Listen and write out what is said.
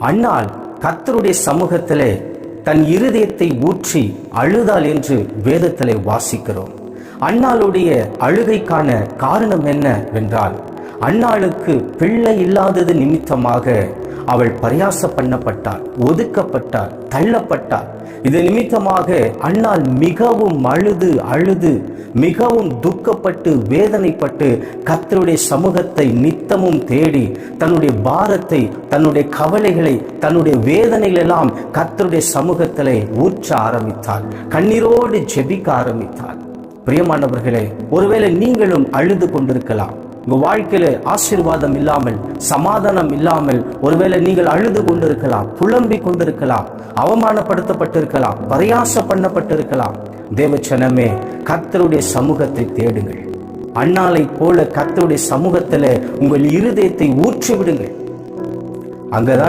அன்னால் கத்தருடைய சமூகத்திலே தன் இருதயத்தை ஊற்றி அழுதாள் என்று வேதத்திலே வாசிக்கிறோம். அன்னாளுடைய அழுகைக்கான காரணம் என்ன? என்றால் அன்னாளுக்கு பிள்ளை இல்லாதது நிமித்தமாக அவள் பரியாச பண்ணப்பட்டாள் ஒதுக்கப்பட்டாள் தள்ளப்பட்டாள். இது நிமித்தமாக அண்ணால் மிகவும் அழுது அழுது மிகவும் துக்கப்பட்டு வேதனைப்பட்டு கத்தருடைய சமூகத்தை நித்தமும் தேடி தன்னுடைய பாரத்தை தன்னுடைய கவலைகளை தன்னுடைய வேதனைகள் எல்லாம் கர்த்தருடைய சமூகத்திலே ஊற்ற ஆரம்பித்தாள் கண்ணீரோடு ஜெபிக்க ஆரம்பித்தாள். பிரியமானவர்களே ஒருவேளை நீங்களும் அழுது கொண்டிருக்கலாம். உங்கள் வாழ்க்கையில் ஆசீர்வாதம் இல்லாமல் சமாதானம் இல்லாமல் ஒருவேளை நீங்கள் அழுது கொண்டிருக்கலாம் புலம்பி கொண்டிருக்கலாம் அவமானப்படுத்தப்பட்டிருக்கலாம் பரியாச பண்ணப்பட்டிருக்கலாம் தேவச்சனமே கர்த்தருடைய சமூகத்தை தேடுங்கள். அண்ணாலை போல கர்த்தருடைய சமூகத்தில் உங்கள் இருதயத்தை ஊற்றி விடுங்கள் அங்கதான்